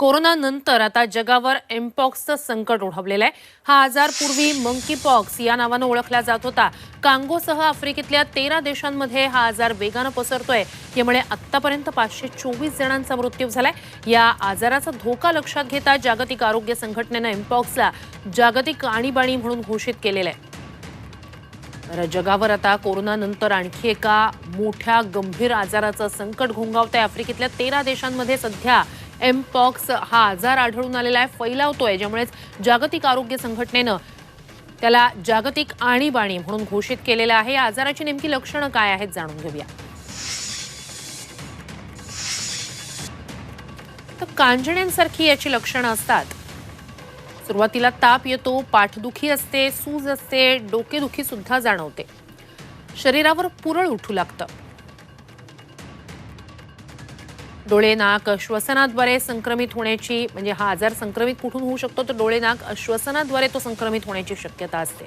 कोरोनानंतर आता जगावर एमपॉक्सचं संकट ओढवलेलं आहे. हा आजार पूर्वी मंकी पॉक्स या नावानं ओळखला जात होता. कांगोसह आफ्रिकेतल्या तेरा देशांमध्ये हा आजार वेगानं पसरतोय. यामुळे आत्तापर्यंत पाचशे चोवीस जणांचा मृत्यू झालाय. या आजाराचा धोका लक्षात घेता जागतिक आरोग्य संघटनेनं एमपॉक्सला जागतिक आणीबाणी म्हणून घोषित केलेलं आहे. तर जगावर आता कोरोनानंतर आणखी एका मोठ्या गंभीर आजाराचं संकट घोंगावत आहे आफ्रिकेतल्या तेरा देशांमध्ये सध्या एमपॉक्स हा आजार आढळून आलेला आहे फैलावतोय ज्यामुळेच जागतिक आरोग्य संघटनेनं त्याला जागतिक आणीबाणी म्हणून घोषित केलेलं आहे. या आजाराची नेमकी लक्षणं काय आहेत जाणून घेऊया. तर कांजण्यांसारखी याची लक्षणं असतात. सुरुवातीला ताप येतो पाठदुखी असते सूज असते डोकेदुखी सुद्धा जाणवते. शरीरावर पुरळ उठू लागतं. डोळे नाक श्वसनाद्वारे संक्रमित होण्याची म्हणजे हा आजार संक्रमित कुठून होऊ शकतो? तर डोळे नाक श्वसनाद्वारे तो संक्रमित होण्याची शक्यता असते.